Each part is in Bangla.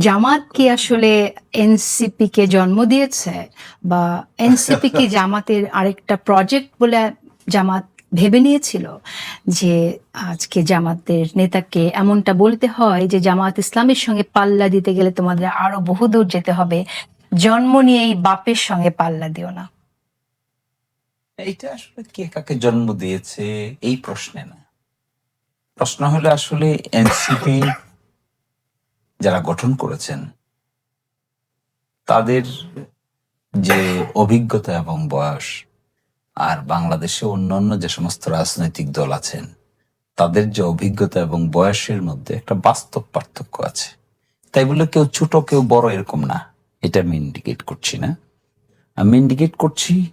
জামাত কি আসলে এনসিপি কে জন্ম দিয়েছে? বা এনসিপি কি জামাতের আরেকটা প্রজেক্ট বলে জামাত ভেবে নিয়েছিল যে আজকে জামাতের নেতাকে এমনটা বলতে হয় যে জামাত ইসলামের সঙ্গে পাল্লা দিতে গেলে তোমাদের আরও বহুদূর যেতে হবে। জন্ম নিয়ে এই বাপের সঙ্গে পাল্লা দিও না। এইটা আসলে কে কাকে জন্ম দিয়েছে এই প্রশ্নে না। প্রশ্ন হলো আসলে এনসিপি যারা গঠন করেছেন, তাদের যে অভিজ্ঞতা এবং বয়স, আর বাংলাদেশে অন্যান্য যে সমস্ত রাজনৈতিক দল আছেন, তাদের যে অভিজ্ঞতা এবং বয়সের মধ্যে একটা বাস্তব পার্থক্য আছে। তাই বলে কেউ ছোট, কেউ বড় এরকম না। এটা আমি ইন্ডিকেট করছি না। আমি ইন্ডিকেট করছি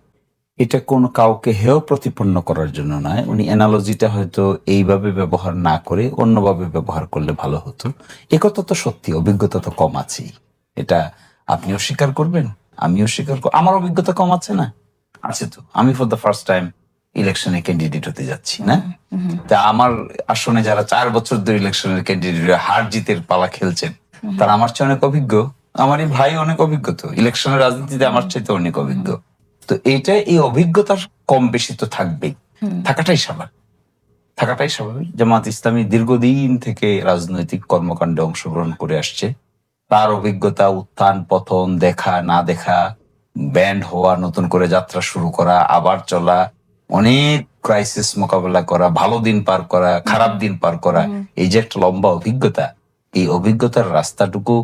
এটা কোনো কাউকে হেয় প্রতিপন্ন করার জন্য নয়। উনি অ্যানালজিটা হয়তো এইভাবে ব্যবহার না করে অন্যভাবে ব্যবহার করলে ভালো হতো। এ কথা তো সত্যি অভিজ্ঞতা তো কম আছেই। এটা আপনিও স্বীকার করবেন আমিও স্বীকার করব আমার অভিজ্ঞতা কম আছে না? আছে তো। আমি ফর দ্য ফার্স্ট টাইম ইলেকশনে ক্যান্ডিডেট হতে যাচ্ছি না? তা আমার আসনে যারা চার বছর ধরে ইলেকশনের ক্যান্ডিডেট হার জিতের পালা খেলছেন তারা আমার চেয়ে অনেক অভিজ্ঞ। আমার এই ভাই অনেক অভিজ্ঞ তো। ইলেকশনের রাজনীতিতে আমার চাইতে অনেক অভিজ্ঞ। তো এইটা এই অভিজ্ঞতার কম বেশি তো থাকবেই। থাকাটাই স্বাভাবিক। থাকাটাই স্বাভাবিক। জামাত ইসলামী দীর্ঘদিন থেকে রাজনৈতিক কর্মকাণ্ডে অংশগ্রহণ করে আসছে। তার অভিজ্ঞতা উত্থান পতন দেখা না দেখা ব্যান্ড হওয়া নতুন করে যাত্রা শুরু করা আবার চলা অনেক ক্রাইসিস মোকাবেলা করা ভালো দিন পার করা খারাপ দিন পার করা এই যে একটা লম্বা অভিজ্ঞতা এই অভিজ্ঞতার রাস্তাটুকু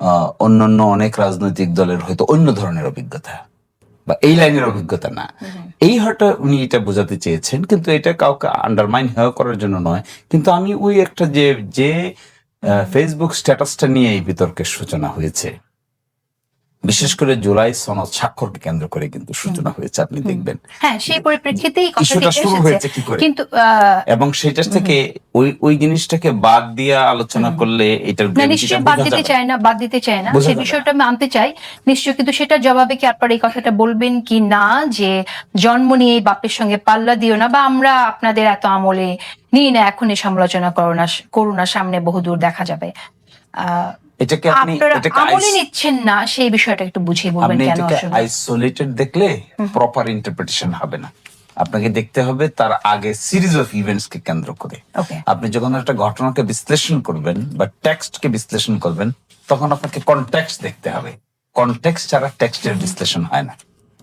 আহ, অন্যান্য অনেক রাজনৈতিক দলের হয়তো অন্য ধরনের অভিজ্ঞতা। বা এই লাইনের অভিজ্ঞতা না। এই হয়তো উনি এটা বোঝাতে চেয়েছেন কিন্তু এটা কাউকে আন্ডারমাইন হেয় করার জন্য নয়। কিন্তু আমি ওই একটা যে যে ফেসবুক স্ট্যাটাসটা নিয়ে এই বিতর্কের সূচনা হয়েছে। বিশেষ করে জুলাই সনদ স্বাক্ষরকে কেন্দ্র করে কিন্তু সূচনা হয়েছে আপনি দেখবেন। হ্যাঁ সেই পরিপ্রেক্ষিতেই ইস্যুটা শুরু হয়েছে কি করে? কিন্তু এবং সেটার থেকে ওই ওই জিনিসটাকে বাদ দিয়ে আলোচনা করলে এটার নিশ্চয়ই বাদ দিতে চায় না বাদ দিতে চায় না। সেই বিষয়টা আমি আনতে চাই। নিশ্চয় কিন্তু সেটা জবাবে কি আপনার এই কথাটা বলবেন কি না যে জন্ম নিয়ে বাপের সঙ্গে পাল্লা দিও না বা আমরা আপনাদের এত আমলে নিই না এখনই সমালোচনা করোনা করোনা সামনে বহুদূর দেখা যাবে। আহ, এটাকে আপনি এটাকে আমলে নিচ্ছেন না সেই বিষয়টা একটু বুঝিয়ে বলবেন আপনি এটাকে আইসোলেটেড দেখলে প্রপার ইন্টারপ্রিটেশন হবে না। আপনাকে দেখতে হবে তার আগে সিরিজ অফ ইভেন্টস কে কেন্দ্র করে। আপনি যখন একটা ঘটনাকে বিশ্লেষণ করবেন বা টেক্সট কে বিশ্লেষণ করবেন তখন আপনাকে কনটেক্সট দেখতে হবে। কনটেক্সট ছাড়া টেক্সটের বিশ্লেষণ হয় না।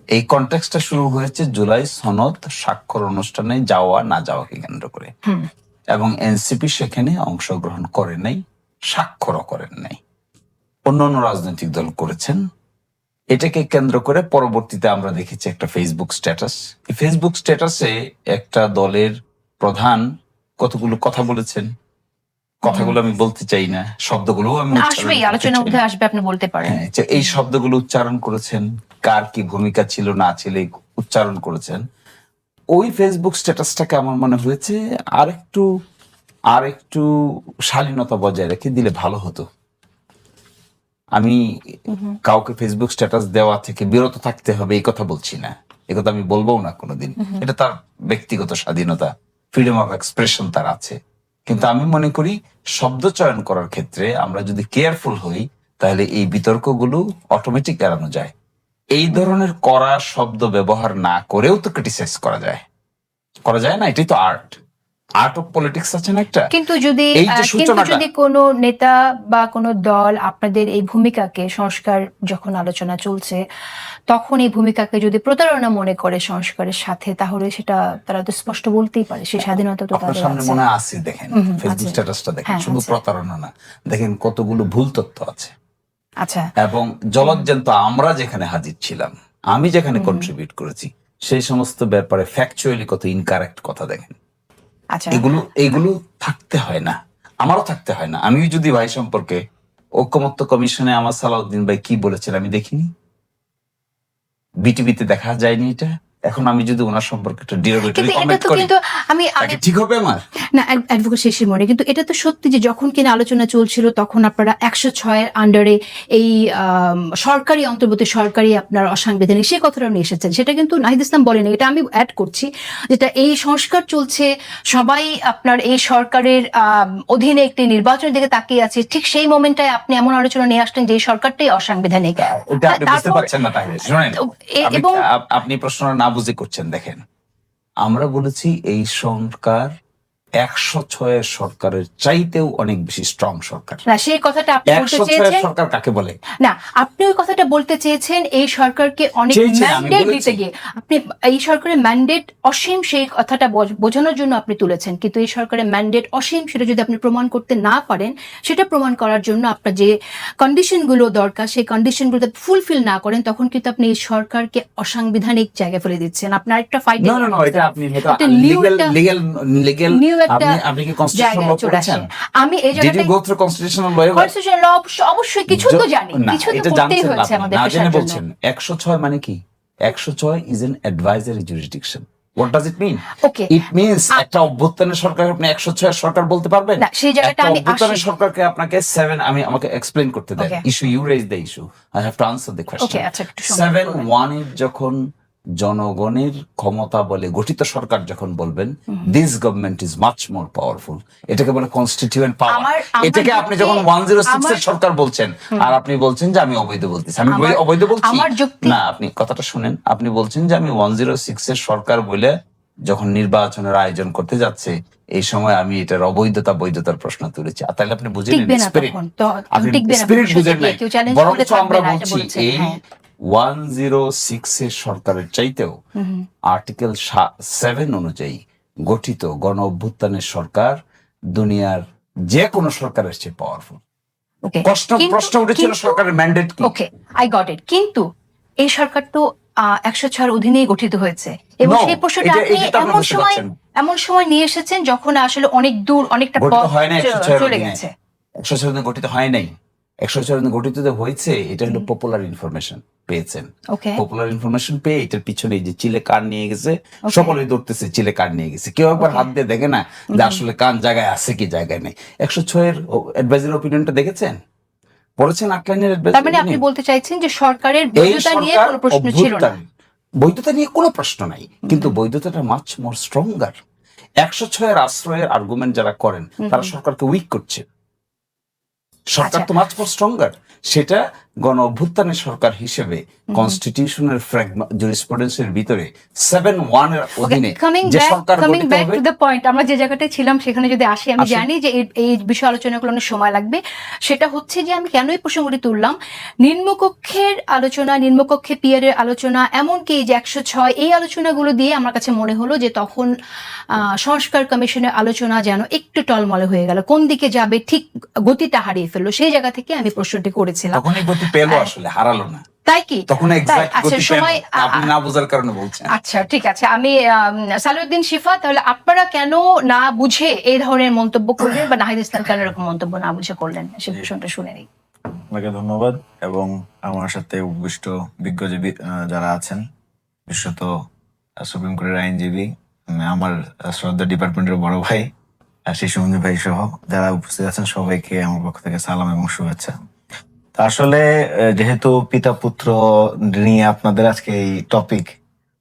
এই কনটেক্সটটা শুরু হয়েছে জুলাই সনদ স্বাক্ষর অনুষ্ঠানে যাওয়া না যাওয়াকে কেন্দ্র করে। এবং এনসিপি সেখানে অংশগ্রহণ করে নাই স্বাক্ষরও করেন নাই। অন্যান্য রাজনৈতিক দল করেছেন। এটাকে কেন্দ্র করে পরবর্তীতে আমরা দেখেছি একটা ফেসবুক স্ট্যাটাস এই ফেসবুক স্ট্যাটাসে একটা দলের প্রধান কতগুলো কথা বলেছেন? কথাগুলো আমি বলতে চাই না শব্দগুলো আমি আলোচনা আসবে আপনি বলতে পারেন। হ্যাঁ, এই শব্দগুলো উচ্চারণ করেছেন কার কি ভূমিকা ছিল না ছিল উচ্চারণ করেছেন। ওই ফেসবুক স্ট্যাটাসটাকে আমার মনে হয়েছে আর একটু আর একটু শালীনতা বজায় রেখে দিলে ভালো হতো। আমি কাউকে ফেসবুক স্ট্যাটাস দেওয়া থেকে বিরত থাকতে হবে এই কথা বলছি না। এ কথা আমি বলব না কোনোদিন। এটা তার ব্যক্তিগত স্বাধীনতা ফ্রিডম অফ এক্সপ্রেশন তার আছে। কিন্তু আমি মনে করি শব্দ চয়ন করার ক্ষেত্রে আমরা যদি কেয়ারফুল হই তাহলে এই বিতর্কগুলো অটোমেটিক এড়ানো যায়। এই ধরনের করা শব্দ ব্যবহার না করেও তো ক্রিটিসাইজ করা যায়। করা যায় না? এটাই তো আর্ট আর্ট অফ পলিটিক্স আছে না একটা? কিন্তু যদি কিন্তু যদি কোনো নেতা বা কোনো দল আপনাদের এই ভূমিকাকে সংস্কার যখন আলোচনা চলছে তখন এই ভূমিকাকে যদি প্রতারণা মনে করে সংস্কারের সাথে তাহলে সেটা তারা তো স্পষ্ট বলতেই পারে সেই স্বাধীনতা তো তাদের সামনে মনে আছে দেখেন ফেসবুক স্ট্যাটাসটা দেখেন হ্যাঁ, শুধু প্রতারণা না দেখেন কতগুলো ভুল তথ্য আছে। আচ্ছা। এবং জলজ্জান্ত আমরা যেখানে হাজির ছিলাম আমি যেখানে কন্ট্রিবিউট করেছি সেই সমস্ত ব্যাপারে ফ্যাকচুয়ালি কত ইনকারেক্ট কথা দেখেন। এগুলো এগুলো থাকতে হয় না। আমারও থাকতে হয় না। আমিও যদি ভাই সম্পর্কে ঐক্যমত্য কমিশনে আমার সালাউদ্দিন ভাই কি বলেছেন আমি দেখিনি। বিটিভিতে দেখা যায়নি এটা। এখন আমি যদি ওনার সম্পর্কে একটা ডিরোগেটরি কমেন্ট করি কিন্তু আমি ঠিক হবে আমার? না অ্যাডভোকেট শেষের মনে কিন্তু এটা তো সত্যি যে যখন কিনা আলোচনা চলছিল তখন আপনারা একশো ছয়ের আন্ডারে এই সরকারি অন্তর্বর্তী সরকারি আপনার অসাংবিধানিক সে কথাটা নিয়ে এসেছেন। সেটা কিন্তু নাহিদ ইসলাম বলেনি এটা আমি অ্যাড করছি যেটা এই সংস্কার চলছে সবাই আপনার এই সরকারের অধীনে একটি নির্বাচনের দিকে তাকিয়ে আছে ঠিক সেই মোমেন্টটায় আপনি এমন আলোচনা নিয়ে আসলেন যে এই সরকারটাই অসাংবিধানিক। এবং আপনি প্রশ্নটা না বুঝে করছেন দেখেন। আমরা বলেছি এই সরকার একশো ছয়ের সরকারের চাইতেও অনেক বেশি স্ট্রং সরকার। না সেই কথাটা আপনি বলতে চেয়েছেন? সরকার কাকে বলে? না আপনি ওই কথাটা বলতে চেয়েছেন এই সরকারকে অনেক ম্যান্ডেট দিতে গিয়ে। আপনি এই সরকারের ম্যান্ডেট অসীম সেই কথাটা বোঝানোর জন্য আপনি তুলেছেন। কিন্তু এই সরকারের ম্যান্ডেট অসীম সেটা যদি আপনি প্রমাণ করতে না পারেন সেটা প্রমাণ করার জন্য আপনার যে কন্ডিশনগুলো দরকার সেই কন্ডিশনগুলো ফুলফিল না করেন তখন কিন্তু আপনি এই সরকারকে অসাংবিধানিক জায়গায় ফেলে দিচ্ছেন। আপনার একটা ফাইট না না এটা আপনি লিগ্যাল লিগ্যাল একটা আপনি আপনি কি কনস্টিটিউশন চলে আসে আমি এই did go through constitutional law constitution law অবশ্যই কিছু তো জানি। কিছু তো করতেই জানছেন না হয়েছে আপনি, আমাদের না জেনে বলছেন। একশো ছয় মানে কি? একশো ছয় is an advisory jurisdiction what does it mean okay it means একটা অভ্যুত্থানের সরকার আপনি একশো ছয় সরকার বলতে পারবেন? না সেই জায়গাটা একটা আমি অভ্যুত্থানের সরকারকে আপনাকে আমি আমাকে করতে দেন। Issue you raise the issue I have to answer the okay আচ্ছা একটু। ওয়ানের যখন জনগণের ক্ষমতা বলে গঠিত সরকার যখন বলবেন this government is much more powerful এটাকে বলে কনস্টিটিউয়েন্ট পাওয়ার এটাকে আপনি যখন ওয়ান জিরো সিক্স এর সরকার বলছেন আর আপনি বলছেন যে আমি অবৈধ বলতেছি। আমি অবৈধ বলছি? না আপনি কথাটা শুনেন। আপনি বলছেন যে আমি ওয়ান জিরো সিক্স এর সরকার বলে যখন নির্বাচনের আয়োজন করতে যাচ্ছে এই সময় আমি এটার অবৈধতা বৈধতার প্রশ্ন তুলেছি। আর তাহলে আপনি বুঝে নিন স্পিরিট আপনি স্পিরিট বুঝেন নাই। বরং আমরা বলছি এই হ্যাঁ। ওয়ান জিরো সিক্স এর সরকারের চাইতেও আর্টিকেল সেভেন অনুযায়ী গঠিত গণ অভ্যুত্থানের সরকার দুনিয়ার যে কোনো সরকারের চেয়ে পাওয়ারফুল প্রশ্ন কিন্তু- প্রশ্ন উঠেছিল সরকারের ম্যান্ডেট কি? ওকে আই গট ইট কিন্তু এই সরকার তো একশো ছয়ের অধীনেই গঠিত হয়েছে। এবং সেই প্রশ্নটা আপনি এমন সময় এমন সময় নিয়ে এসেছেন যখন আসলে অনেক দূর অনেকটা পথ চলে গেছে। একশো ছয় গঠিত হয় নাই। একশো ছয় গঠিত যে হয়েছে এটা হলো পপুলার ইনফরমেশন পেয়েছেন। পপুলার ইনফরমেশন পেয়ে এটার পিছনে যে চিলে কার নিয়ে গেছে. সকলেই ধরতেছে চিলে কার নিয়ে গেছে। কেউ একবার হাত দিয়ে দেখে না যে আসলে কান জায়গায় আছে কি জায়গায় নেই। একশো ছয়ের অ্যাডভাইজার ওপিনিয়নটা দেখেছেন? পড়েছেন আটলাইনের তার মানে আপনি বলতে চাইছেন যে সরকারের বৈধতা নিয়ে কোনো প্রশ্ন ছিল না। বৈধতা নিয়ে কোনো প্রশ্ন নাই। কিন্তু বৈধতাটা মাছ মোর স্ট্রঙ্গার একশো ছয়ের আশ্রয়ের আর্গুমেন্ট যারা করেন তারা সরকারকে উইক করছে। সরকার আচ্ছা। তো মাছ মোর স্ট্রঙ্গার সেটা গণ অভ্যুত্থানের সরকার হিসেবে কনস্টিটিউশনের জুরিসপ্রুডেন্সের ভিতরে সেভেন ওয়ানের অধীনে যে সরকার coming back to the point আমরা যে জায়গাটায় ছিলাম সেখানে যদি আসি আমি জানি যে এই- বিষয় আলোচনা অনেক সময় লাগবে। সেটা হচ্ছে যে আমি কেন এই প্রসঙ্গটি তুললাম? নিম্নকক্ষের আলোচনা নিম্নকক্ষে পিয়ারের আলোচনা এমনকি এই যে একশো ছয় এই আলোচনাগুলো দিয়ে আমার কাছে মনে হলো যে তখন আহ, সংস্কার কমিশনের আলোচনা যেন একটু টলমলে হয়ে গেল। কোন দিকে যাবে ঠিক গতিটা হারিয়ে ফেলল সেই জায়গা থেকে আমি প্রশ্নটি করেছিলাম। গতি পেল আসলে হারালো না। তাই কি? তখন আচ্ছা সময় আপনি না বোঝার কারণে বলছেন। আচ্ছা ঠিক আছে। আমি শিফা তাহলে আপনারা কেন না বুঝে এই ধরনের মন্তব্য করলেন বা নাহিদ ইসলাম কেন এরকম মন্তব্য না বুঝে করলেন? সে বিষয়টা শুনে নিই। আপনাকে ধন্যবাদ এবং আমার সাথে উপবিষ্ট বিজ্ঞজীবী আহ, যারা আছেন বিশেষত সুপ্রিম কোর্টের আইনজীবী আমার শ্রদ্ধা ডিপার্টমেন্টের বড় ভাই শিশু মঞ্জু ভাই সহ যারা উপস্থিত আছেন সবাইকে আমার পক্ষ থেকে সালাম এবং শুভেচ্ছা। আসলে যেহেতু পিতা পুত্র নিয়ে আপনাদের আজকে এই টপিক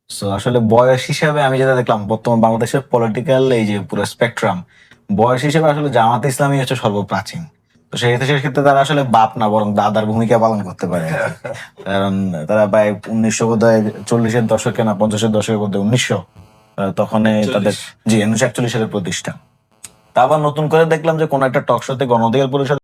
সো আসলে বয়স হিসাবে আমি যেটা দেখলাম বর্তমান বাংলাদেশের পলিটিক্যাল এই যে পুরো স্পেকট্রাম বয়স হিসেবে আসলে জামাত ইসলামী হচ্ছে সর্বপ্রাচীন। তো সেই সেক্ষেত্রে তারা আসলে বাপ না বরং দাদার ভূমিকা পালন করতে পারে কারণ তারা প্রায় উনিশশো বোধহয় চল্লিশের দশকে না পঞ্চাশের দশকের মধ্যে উনিশশো তখন তাদের জি উনিশশো একচল্লিশ সালের প্রতিষ্ঠা। তা আবার নতুন করে দেখলাম যে কোন একটা টক শোতে গণ অধিকার পরিষদ